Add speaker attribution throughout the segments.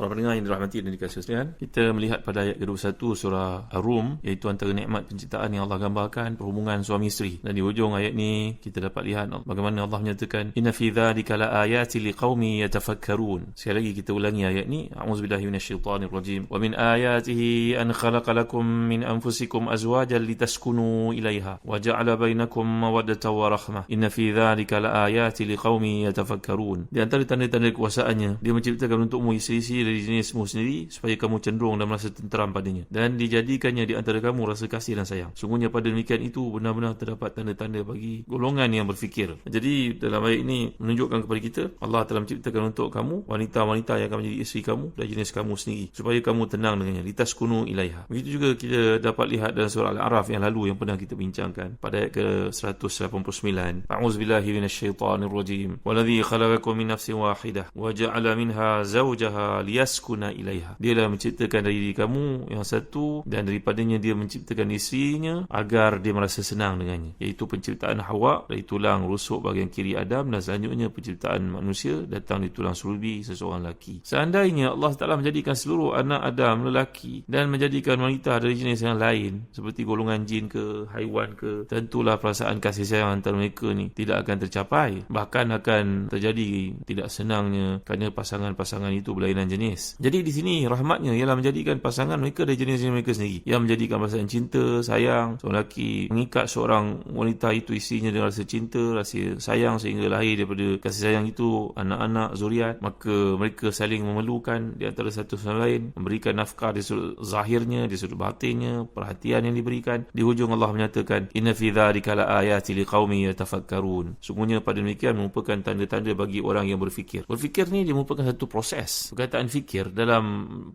Speaker 1: Para pendengar yang dirahmati dan dikasihi sekalian, kita melihat pada ayat ke-21 surah Ar-Rum iaitu antara nikmat penciptaan yang Allah gambarkan perhubungan suami isteri. Dan di hujung ayat ni kita dapat lihat bagaimana Allah menyatakan inna fi dzalika laayati liqaumi yatafakkarun. Sekali lagi kita ulangi ayat ni. A'udzubillahi minasyaitonir rajim. Wa min ayatihi an khalaqa lakum min anfusikum azwajan litaskunu ilaiha wa ja'ala bainakum mawaddatan wa rahmah. Inna fi dzalika laayati liqaumi yatafakkarun. Di antara tanda-tanda kekuasaannya, dia menciptakan untukmu isteri-isteri dari jenismu sendiri supaya kamu cenderung dan merasa tenteram padanya. Dan dijadikannya di antara kamu rasa kasih dan sayang. Sungguhnya pada demikian itu benar-benar terdapat tanda-tanda bagi golongan yang berfikir. Jadi dalam ayat ini menunjukkan kepada kita Allah telah menciptakan untuk kamu wanita-wanita yang akan menjadi isteri kamu dan jenis kamu sendiri supaya kamu tenang dengannya litas kunu ilaiha begitu juga kita dapat lihat dalam surah Al-A'raf yang lalu yang pernah kita bincangkan pada ayat ke-189. A'udzubillahi minasyaitonirrajim Waladhi khalaqakum min nafsin wahidah wa ja'ala minha zawjaha liya yaskuna ilaiha. Dia dah menciptakan dari diri kamu yang satu dan daripadanya dia menciptakan isterinya agar dia merasa senang dengannya. Iaitu penciptaan Hawa dari tulang rusuk bahagian kiri Adam dan selanjutnya penciptaan manusia datang dari tulang sulbi seseorang lelaki. Seandainya Allah Taala menjadikan seluruh anak Adam lelaki dan menjadikan wanita dari jenis yang lain seperti golongan jin ke haiwan ke tentulah perasaan kasih sayang antara mereka ni tidak akan tercapai bahkan akan terjadi tidak senangnya kerana pasangan-pasangan itu berlainan jenis jenis. Jadi di sini rahmatnya ialah menjadikan pasangan mereka dari jenis-jenis mereka sendiri. Yang menjadikan perasaan cinta, sayang, seorang lelaki mengikat seorang wanita itu isinya dengan rasa cinta, rasa sayang sehingga lahir daripada kasih sayang itu anak-anak, zuriat. Maka mereka saling memerlukan di antara satu sama lain, memberikan nafkah di sudut zahirnya, di sudut batinnya, perhatian yang diberikan. Di hujung Allah menyatakan, Inna fi dhalika la ayati liqaumi yatafakkarun. Sungguhnya pada demikian merupakan tanda-tanda bagi orang yang berfikir. Berfikir ni dia merupakan satu proses. Perkataan fikir dalam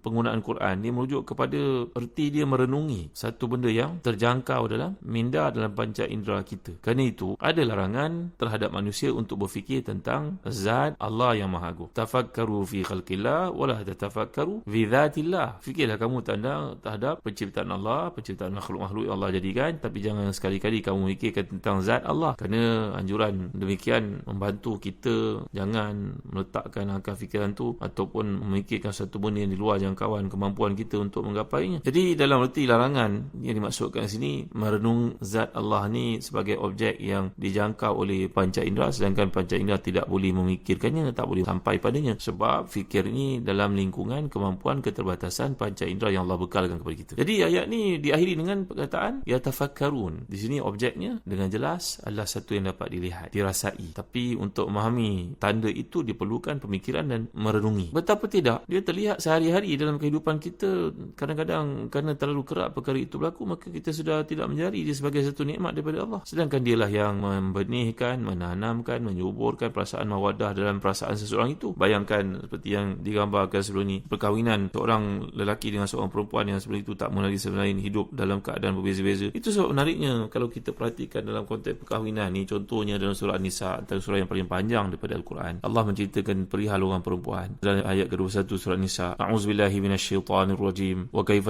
Speaker 1: penggunaan Quran dia merujuk kepada erti dia merenungi satu benda yang terjangkau dalam minda dalam panca indera kita. Kerana itu ada larangan terhadap manusia untuk berfikir tentang zat Allah yang Maha Agung. Tafakkaru fi khalqillah wala tatafakkaru fi dzatillah. Fikirlah kamu tanda terhadap penciptaan Allah, penciptaan makhluk-makhluk yang Allah jadikan tapi jangan sekali-kali kamu fikirkan tentang zat Allah. Kerana anjuran demikian membantu kita jangan meletakkan akal fikiran tu ataupun memikir memikirkan satu benda yang di luar jangkauan kemampuan kita untuk menggapainya. Jadi dalam erti larangan yang dimaksudkan sini merenung zat Allah ni sebagai objek yang dijangkau oleh panca indera sedangkan panca indera tidak boleh memikirkannya, tak boleh sampai padanya sebab fikir ini dalam lingkungan kemampuan keterbatasan panca indera yang Allah bekalkan kepada kita. Jadi ayat ni diakhiri dengan perkataan ya tafakkarun. Di sini objeknya dengan jelas adalah satu yang dapat dilihat, dirasai. Tapi untuk memahami tanda itu diperlukan pemikiran dan merenungi. Betapa tidak dia terlihat sehari-hari dalam kehidupan kita. Kadang-kadang kerana terlalu kerap perkara itu berlaku maka kita sudah tidak menjari dia sebagai satu nikmat daripada Allah. Sedangkan dialah yang membenihkan menanamkan menyuburkan perasaan mawadah dalam perasaan seseorang itu. Bayangkan seperti yang digambarkan sebelum ini perkahwinan seorang lelaki dengan seorang perempuan yang sebelum itu tak mengenali sebenarnya hidup dalam keadaan berbeza-beza. Itu sebab menariknya kalau kita perhatikan dalam konteks perkahwinan ni contohnya dalam surah An-Nisa antara surah yang paling panjang daripada Al-Quran. Allah menceritakan perihal orang perempuan. Dalam ayat ke-21 تسدد النساء أعوذ بالله Wa الشيطان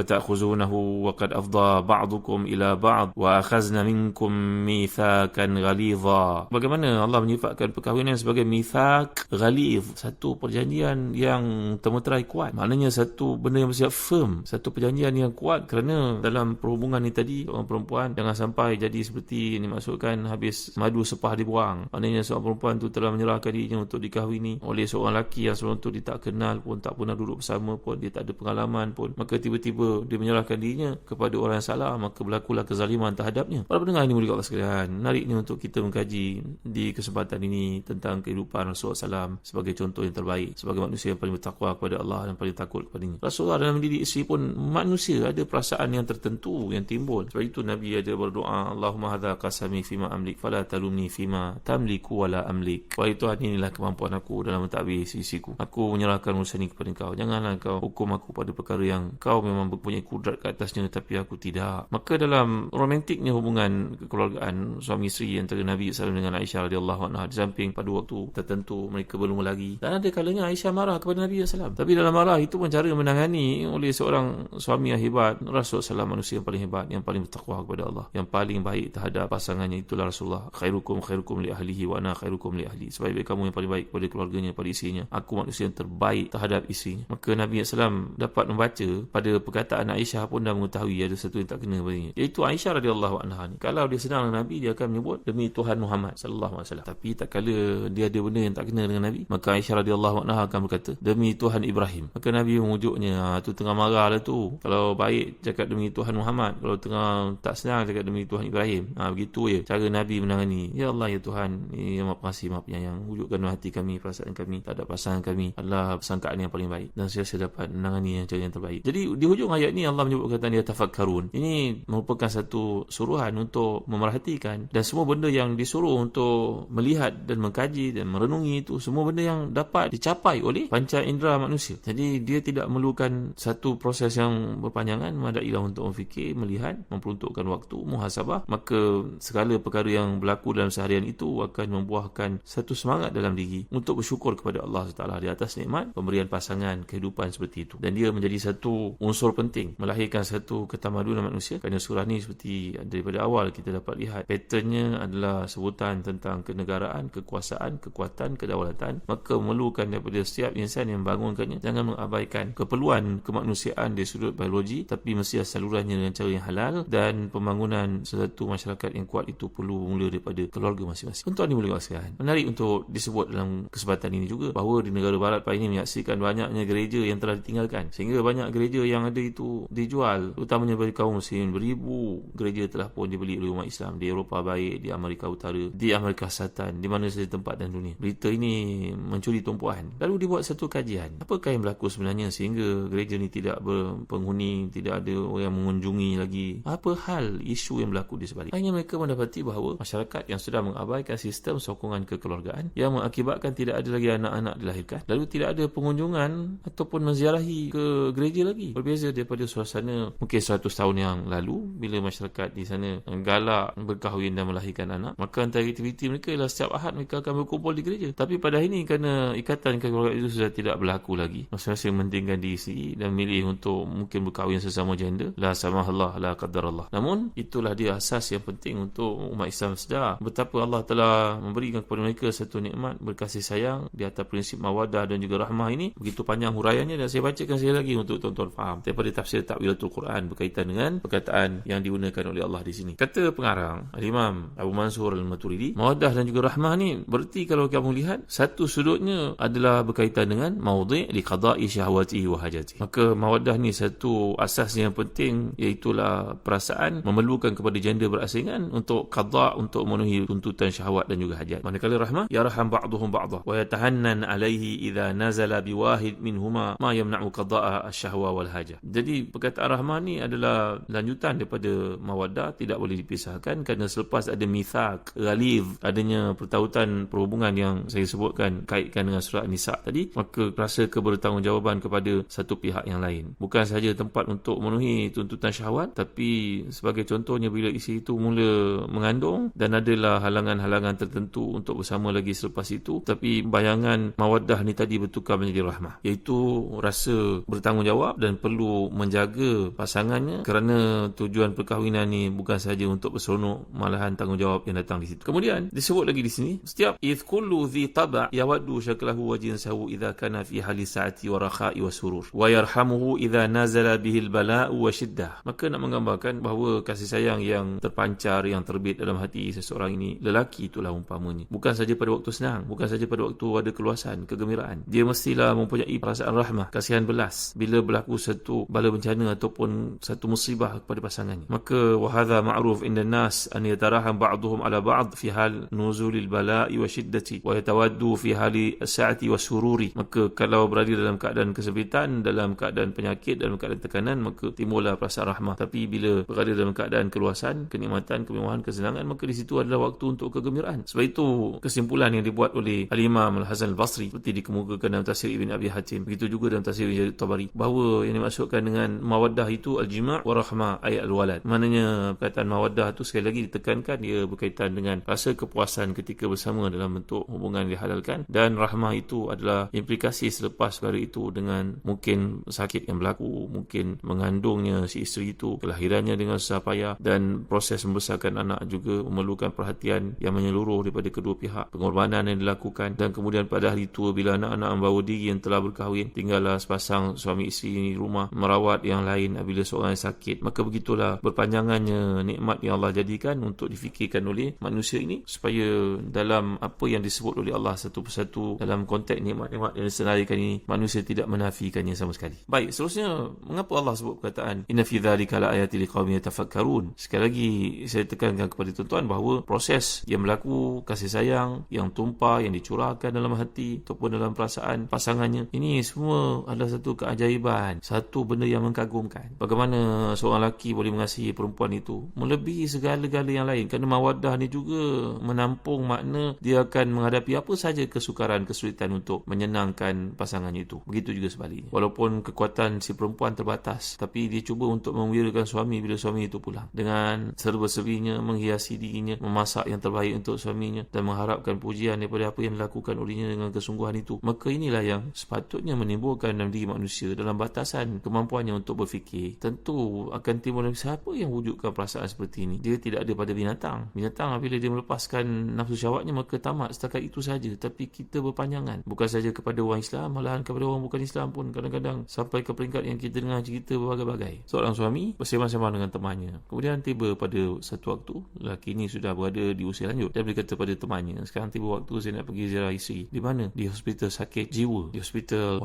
Speaker 1: ta'khuzunahu wa qad afdha ba'dukum ila ba'd wa akhazna minkum ميثاقا ghalidha. bagaimana Allah menyifatkan perkahwinan sebagai mithaq ghalidh, satu perjanjian yang termeterai kuat. Maknanya satu benda yang bersifat firm satu perjanjian yang kuat. Kerana dalam perhubungan ni tadi orang perempuan jangan sampai jadi seperti ini maksudkan habis madu sepah dibuang. Maknanya seorang perempuan tu telah menyerahkan dirinya untuk dikahwini oleh seorang lelaki yang sebelum tu dia tak kenal pun tak pernah duduk bersama pun, dia tak ada pengalaman pun. Maka tiba-tiba dia menyerahkan dirinya kepada orang yang salah, maka berlakulah kezaliman terhadapnya. Para pendengar ini mulia Allah sekalian, menariknya untuk kita mengkaji di kesempatan ini tentang kehidupan Rasulullah SAW sebagai contoh yang terbaik, sebagai manusia yang paling bertakwa kepada Allah dan paling takut kepadanya. Rasulullah dalam mendidik isteri pun manusia ada perasaan yang tertentu yang timbul. Sebab itu Nabi ada berdoa, Allahumma hadha qasami fima amlik, fala talumni fima tamliku wala amlik. Wahai Tuhan inilah kemampuan aku dalam mentadbir sisiku. Aku menyerahkan urusan ini kepada kau. Janganlah kau hukum aku pada perkara yang kau memang mempunyai kudrat ke atasnya tapi aku tidak. Maka dalam romantiknya hubungan kekeluargaan suami isteri antara Nabi SAW dengan Aisyah radhiyallahu anha di samping pada waktu tertentu mereka belum lagi. Dan ada kalanya Aisyah marah kepada Nabi SAW. Tapi dalam marah itu pun cara menangani oleh seorang suami yang hebat. Rasulullah SAW manusia yang paling hebat, yang paling bertakwa kepada Allah, yang paling baik terhadap pasangannya itulah Rasulullah. Khairukum khairukum li ahlihi wa ana khairukum li ahli. Sebaik-baik kamu yang paling baik kepada keluarganya, pada isinya. Aku manusia yang terbaik terhadap isinya. Maka Nabi SAW dapat membaca pada perkataan Aisyah pun dah mengetahui ada satu yang tak kena padanya. Iaitu Aisyah radhiyallahu anha ni. Kalau dia senang dengan Nabi, dia akan menyebut demi Tuhan Muhammad sallallahu alaihi wasallam. Tapi tak kala dia ada benda yang tak kena dengan Nabi, maka Aisyah radhiyallahu anha akan berkata demi Tuhan Ibrahim. Maka Nabi mengujuknya, ha, tu tengah marah lah tu. Kalau baik cakap demi Tuhan Muhammad, kalau tengah tak senang cakap demi Tuhan Ibrahim. Ha, begitu je cara Nabi menangani. Ya Allah ya Tuhan, ya maaf kasih maaf yang wujudkan hati kami, perasaan kami, tak ada pasangan kami adalah sangkaan yang paling baik dan saya dapat menangani yang cara yang terbaik. Jadi di hujung ayat ni Allah menyebut kata dia tafakkarun. Ini merupakan satu suruhan untuk memerhatikan dan semua benda yang disuruh untuk melihat dan mengkaji dan merenungi itu semua benda yang dapat dicapai oleh panca indera manusia. Jadi dia tidak memerlukan satu proses yang berpanjangan madailah untuk memfikir, melihat, memperuntukkan waktu, muhasabah, maka segala perkara yang berlaku dalam seharian itu akan membuahkan satu semangat dalam diri untuk bersyukur kepada Allah SWT di atas nikmat pemberian pasangan kehidupan seperti itu. Dan dia menjadi satu unsur penting melahirkan satu ketamadunan manusia kerana surah ni seperti daripada awal kita dapat lihat patternnya adalah sebutan tentang kenegaraan, kekuasaan, kekuatan, kedaulatan maka memerlukan daripada setiap insan yang bangunkannya jangan mengabaikan keperluan kemanusiaan dari sudut biologi tapi mesti salurannya dengan cara yang halal dan pembangunan satu masyarakat yang kuat itu perlu bermula daripada keluarga masing-masing. Untuk ini boleh. Menarik untuk disebut dalam kesempatan ini juga bahawa di negara barat Pak ini menyaksikan banyaknya gereja yang telah ditinggalkan. Sehingga banyak gereja yang ada itu dijual. Utamanya bagi kaum muslim beribu gereja telah pun dibeli oleh umat Islam di Eropah baik di Amerika Utara di Amerika Selatan di mana saja tempat dan dunia. Berita ini mencuri tumpuan. Lalu dibuat satu kajian. Apakah yang berlaku sebenarnya sehingga gereja ini tidak berpenghuni tidak ada orang mengunjungi lagi? Apa hal isu yang berlaku di sebalik? Hanya mereka mendapati bahawa masyarakat yang sudah mengabaikan sistem sokongan kekeluargaan yang mengakibatkan tidak ada lagi anak-anak dilahirkan. Lalu tidak ada pengunjungan ataupun menziarahi ke gereja lagi. Berbeza daripada suasana mungkin 100 tahun yang lalu bila masyarakat di sana galak berkahwin dan melahirkan anak maka antara aktiviti mereka ialah setiap ahad mereka akan berkumpul di gereja. Tapi pada hari ini kerana ikatan kekeluargaan itu sudah tidak berlaku lagi masing-masing mementingkan diri sendiri dan milih untuk mungkin berkahwin sesama gender la samahallah la qadarallah namun itulah dia asas yang penting untuk umat Islam sedar. Betapa Allah telah memberikan kepada mereka satu nikmat berkasih sayang di atas prinsip mawadah dan juga rahmah ini begitu panjang huraiannya dan saya bacakan sekali lagi untuk tuan-tuan faham. Daripada tafsir takwilatul Quran berkaitan dengan perkataan yang digunakan oleh Allah di sini. Kata pengarang Imam Abu Mansur Al-Maturidi mawadah dan juga rahmah ni berarti kalau kamu lihat satu sudutnya adalah berkaitan dengan maudhi' li qada'i syahwatihi wa hajati maka mawadah ni satu asas yang penting iaitulah perasaan memerlukan kepada janda berasingan untuk qada' untuk memenuhi tuntutan syahwat dan juga hajat. Manakala rahmah yarham ba'duhum ba'dah wa yatahannan alaihi idza nazala biwahid minhuma ma yamna'u qada'a asyahwa wal hajah jadi perkataan rahmah ni adalah lanjutan daripada mawaddah tidak boleh dipisahkan kerana selepas ada mithaq ghaliz adanya pertautan perhubungan yang saya sebutkan kaitkan dengan surah nisa tadi maka rasa kebertanggungjawaban kepada satu pihak yang lain. Bukan sahaja tempat untuk memenuhi tuntutan syahwat tapi sebagai contohnya bila isi itu mula mengandung dan adalah halangan-halangan tertentu untuk bersama lagi selepas itu tapi bayangan mawaddah ni tadi bertukar menjadi rahmah iaitu rasa bertanggungjawab dan perlu menjaga pasangannya kerana tujuan perkahwinan ni bukan sahaja untuk berseronok malahan tanggungjawab yang datang di situ. Kemudian disebut lagi di sini setiap idh kullu dhi taba' yawaddu syaklahu wa jinsahu idha kana fi hali sa'ati wa rakha'i wa surur wa yarhamuhu idha nazala bihi al-bala'u wa shiddah maka nak menggambarkan bahawa kasih sayang yang terpancar yang terbit dalam hati seseorang ini lelaki itulah umpamanya. Bukan saja pada waktu senang bukan saja pada waktu ada keluasan kegembiraan. Dia mestilah mempunyai mempunyai perasaan rahmah, kasihan belas bila berlaku satu bala bencana ataupun satu musibah kepada pasangannya. Maka wahadha ma'ruf inda nas an yataraham ba'duhum ala ba'd fi hal nuzulil bala'i wa shiddati wa yatawaddu fi hali as-sa'ati wa sururi. Maka kalau berada dalam keadaan kesempitan, dalam keadaan penyakit, dalam keadaan tekanan, maka timbullah perasaan rahmah. Tapi bila berada dalam keadaan keluasan, kenikmatan, kemewahan, kesenangan, maka di situ adalah waktu untuk kegembiraan. Sebab itu kesimpulan yang dibuat oleh Al-Imam Al-Hasan Al-Basri seperti dikemukakan dalam tafsir Ibn Abi Hatim. Begitu juga dalam tafsir Ibn Tabari. Bahawa yang dimaksudkan dengan mawaddah itu al-jima' wa rahmah ayat al-walad. Maknanya perkataan mawaddah itu sekali lagi ditekankan ia berkaitan dengan rasa kepuasan ketika bersama dalam bentuk hubungan dihalalkan dan rahmah itu adalah implikasi selepas perkara itu dengan mungkin sakit yang berlaku, mungkin mengandungnya si isteri itu, kelahirannya dengan susah payah dan proses membesarkan anak juga memerlukan perhatian yang menyeluruh daripada kedua pihak, pengorbanan yang dilakukan dan kemudian pada hari tua bila anak-anak membawa diri yang telah berkahwin tinggallah sepasang suami isteri di rumah merawat yang lain bila seorang yang sakit. Maka begitulah berpanjangannya nikmat yang Allah jadikan untuk difikirkan oleh manusia ini supaya dalam apa yang disebut oleh Allah satu persatu dalam konteks nikmat-nikmat yang disenarikan ini manusia tidak menafikannya sama sekali. Baik seterusnya mengapa Allah sebut perkataan inna fi dhalika la ayati liqaumin yatafakkarun sekali lagi saya tekankan kepada tuan-tuan bahawa proses yang berlaku kasih sayang yang tumpah yang dicurahkan dalam hati ataupun dalam perasaan pasangannya ini semua adalah satu keajaiban satu benda yang mengagumkan. Bagaimana seorang lelaki boleh mengasihi perempuan itu? Melebihi segala-gala yang lain. Kerana mawaddah ni juga menampung makna dia akan menghadapi apa saja kesukaran kesulitan untuk menyenangkan pasangannya itu. Begitu juga sebaliknya. Walaupun kekuatan si perempuan terbatas tapi dia cuba untuk mengwirakan suami bila suami itu pulang. Dengan serba-serbinya menghiasi dirinya memasak yang terbaik untuk suaminya dan mengharapkan pujian daripada apa yang dilakukan olehnya dengan kesungguhan itu maka inilah yang sepatutnya menimbulkan dalam diri manusia dalam batasan kemampuannya untuk berfikir. Tentu akan timbul siapa yang wujudkan perasaan seperti ini? Dia tidak ada pada binatang. Binatang apabila dia melepaskan nafsu syahwatnya maka tamat setakat itu saja. Tapi kita berpanjangan. Bukan saja kepada orang Islam malahan kepada orang bukan Islam pun kadang-kadang sampai ke peringkat yang kita dengar cerita berbagai-bagai. Seorang suami bersama-sama dengan temannya. Kemudian tiba pada satu waktu lelaki ini sudah berada di usia lanjut. Dan berkata pada temannya sekarang tiba waktu saya nak pergi ziarah isteri. Di mana? Di hospital sakit jiwa. Di hospital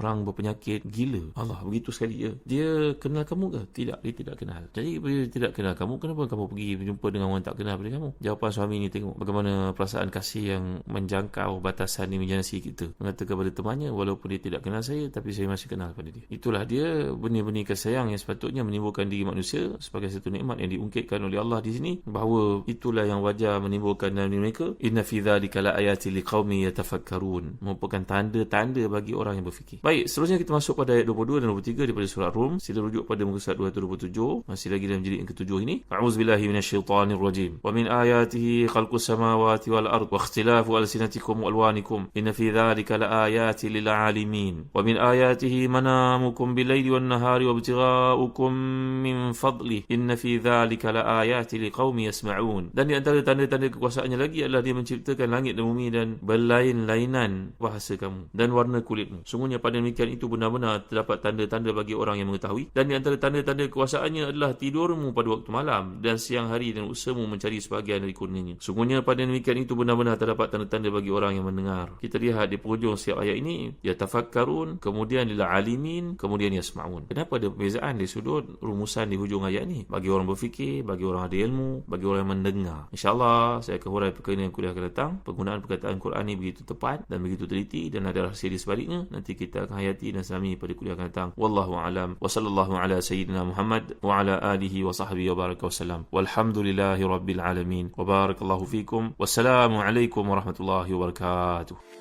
Speaker 1: orang berpenyakit gila. Allah begitu sekali dia dia kenal kamu ke? Tidak dia tidak kenal. Jadi bila dia tidak kenal kamu kenapa kamu pergi berjumpa dengan orang tak kenal pada kamu? Jawapan suami ini tengok bagaimana perasaan kasih yang menjangkau batasan imajinasi kita. Mengatakan kepada temannya walaupun dia tidak kenal saya tapi saya masih kenal pada dia. Itulah dia benih-benih kasih sayang yang sepatutnya menimbulkan diri manusia sebagai satu nikmat yang diungkitkan oleh Allah di sini bahawa itulah yang wajar menimbulkan dalam diri mereka. Inna fi dzalika la ayati liqaumi yatafakkarun. Merupakan tanda-tanda bagi orang yang berfikir. Baik seterusnya kita masuk pada ayat 22 dan 23 daripada surah Rum. Sila rujuk pada muka surat 227 masih lagi dalam jilid yang ketujuh ini. A'udzubillahi minasyaitonirrajim wa min ayatihi khalqus samawati wal ard wa ikhtilafu alsinatikum wa alwanikum. Inna fi dhalika la ayati lil alimin wa min ayatihi manamukum bilaili wan nahari wa ibtigha'ukum min fadli. Inna fi dhalika la ayati liqaumi yasma'un. Dan di antara tanda-tanda kekuasaannya lagi adalah dia menciptakan langit dan bumi dan berlain-lainan bahasa kamu dan warna kulitmu sungguhnya pada demikian itu benar-benar terdapat tanda-tanda bagi orang yang mengetahui. Dan di antara tanda-tanda kekuasaannya adalah tidurmu pada waktu malam dan siang hari dan usahamu mencari sebahagian dari kurnianya. Sungguhnya pada demikian itu benar-benar terdapat tanda-tanda bagi orang yang mendengar. Kita lihat di penghujung setiap ayat ini ya tafakkarun kemudian lil alimin kemudian yasma'un. Kenapa ada perbezaan di sudut rumusan di hujung ayat ini? Bagi orang berfikir bagi orang ada ilmu bagi orang yang mendengar. Insyaallah saya akan hurai perkara yang kuliah akan datang. Penggunaan perkataan Quran ini begitu tepat dan begitu teliti dan ada rahsia di sebaliknya nanti kita akan hayati dan selami pada kuliah akan datang. Wallahu alam. Wa sallallahu ala sayyidina Muhammad wa ala alihi wa sahbihi wa baraka wasallam walhamdulillahi rabbil alamin. Wa barakallahu fikum. Wassalamu alaikum warahmatullahi wabarakatuh